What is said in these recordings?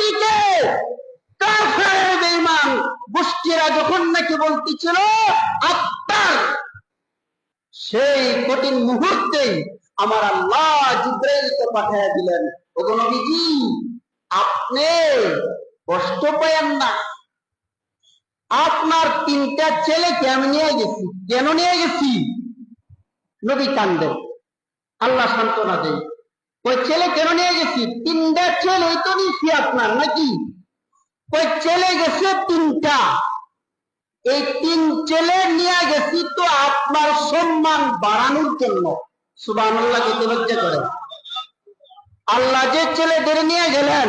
নবীকে কাফের গোষ্ঠীরা যখন নাকি বলতেছিল আত্মার সেই কঠিন মুহূর্তেই আমার আল্লাহ জিব্রাইলকে পাঠিয়ে দিলেন। ওগো নবীজি, আপনি কষ্ট পায়েন না। আপনার তিনটা ছেলেকে আমি নিয়ে গেছি। কেন নিয়ে গেছি? নবী কান্দে আল্লাহ সান্ত্বনা দেয় ওই ছেলে কেন নিয়ে গেছি তিনটা ছেলে তো নিচ্ছি আপনার নাকি? ওই ছেলে গেছে তিনটা। এই তিন ছেলে নিয়ে গেছি তো আপনার সম্মান বাড়ানোর জন্য। সুবান আল্লাহকে লজ্জা করে। আল্লাহ যে ছেলেদের নিয়ে গেলেন,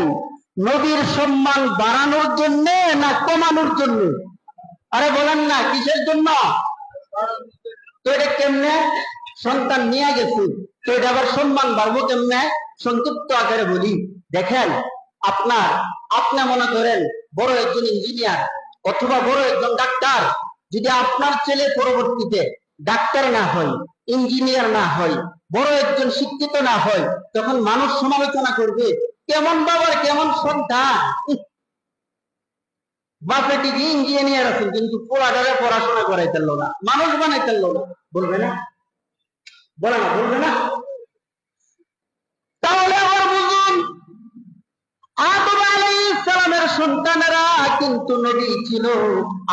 নবীর সম্মান বাড়ানোর জন্য না কমানোর জন্য? আরে বলেন না, কিসের জন্য? তো এটা কেমনে? সন্তান নিয়ে গেছি। তো এটা আবার সম্মান বাড়বো কেমনে? সংক্ষিপ্ত আকারে বলি। দেখেন, আপনার, আপনি মনে করেন বড় একজন ইঞ্জিনিয়ার অথবা বড় একজন ডাক্তার যদি আপনার ছেলে পরবর্তীতে ডাক্তার না হয় ইঞ্জিনিয়ার না হয়, বড় একজন শিক্ষিত না হয়, তখন মানুষ সমালোচনা করবে, কেমন বাবার, কেমন সন্তান? বাপে ঠিকই ইঞ্জিনিয়ার আছেন, কিন্তু পোলাটারে পড়াশোনা করাইতেল না, মানুষ বানাইতেল না। বলবে না? বলে না, বলবে না। তাহলে আবার বুঝুন, আদম আলাইহিস সালামের সন্তানেরা কিন্তু নবী ছিল।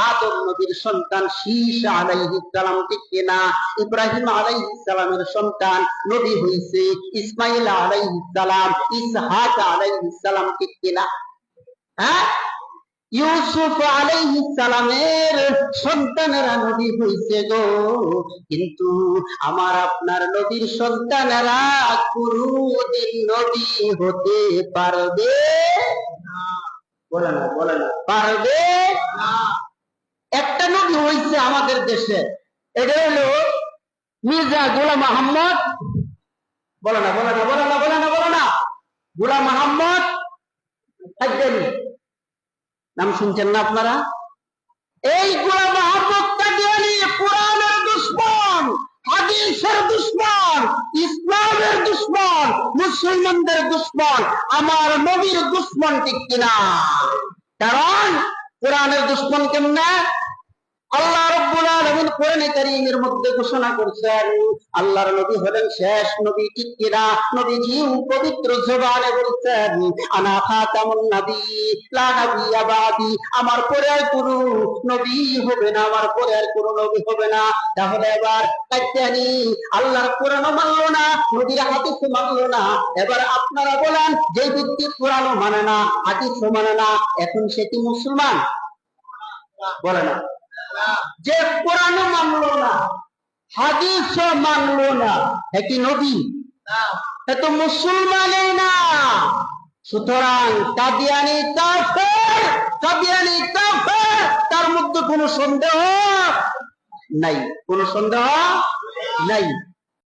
আদম নবীর সন্তান শীষ আলাইহিস সালাম ঠিক কিনা? ইব্রাহিম আলাইহিস সালামের সন্তান নবী হইছে। ইসমাইল আলাইহিস সালাম ইসহাক আলাইহিস সালাম ঠিক কিনা? হ্যাঁ? ইউসুফ আলাইহিস সালামের সন্তানেরা নবী হইছে গো। কিন্তু আমার আপনার নবীর সন্তানেরা কোনদিন নবী হতে পারবে না। বলে না বলে না। পারবে না। একটা নবী হইছে আমাদের দেশে। এটা হলো মির্জা গোলাম মোহাম্মদ বলে না বলে না বলে না বলে না বলে না। গোলাম হাজ্জানি নাম শুনছেন না আপনারা? এই গুলা মোহাম্মদ কাদিয়ানি কোরআনের দুশ্মন, হাদিসের দুশ্মন, ইসলামের দুশ্মন, মুসলমানদের দুশ্মন, আমার নবীর দুশ্মন ঠিক কিনা? কারণ কোরআনের দুশ্মন কেমনে? আল্লাহ রব্বুল আলামিন কোরআনে কারীমের মধ্যে ঘোষণা করেছেন, আল্লাহর নবী হলেন শেষ নবী ঠিক কিনা? নবীজি পবিত্র জবানে বলছেন, আনা খাতামুন নবী, লা নবিয়্যা বাদি আমার পরে আর কোনো নবী হবে না, আমার পরে আর কোনো নবী হবে না। তাহলে এবার কাচ্চানি আল্লাহর কোরআন মানলো না, নবীর হাদিস মানলো না। এবার আপনারা বলেন, যে ব্যক্তি কোরআনও মানে না হাদিস মানে না, এখন সে কি মুসলমান? বলে না। যে কোরআনও মানলো না হাদিসও মানলো না একই নবী? এ তো মুসলমানই না। সুতরাং কাদিয়ানি কাফের কাদিয়ানি কাফের তার মধ্যে কোনো সন্দেহ নাই। কোনো সন্দেহ নাই।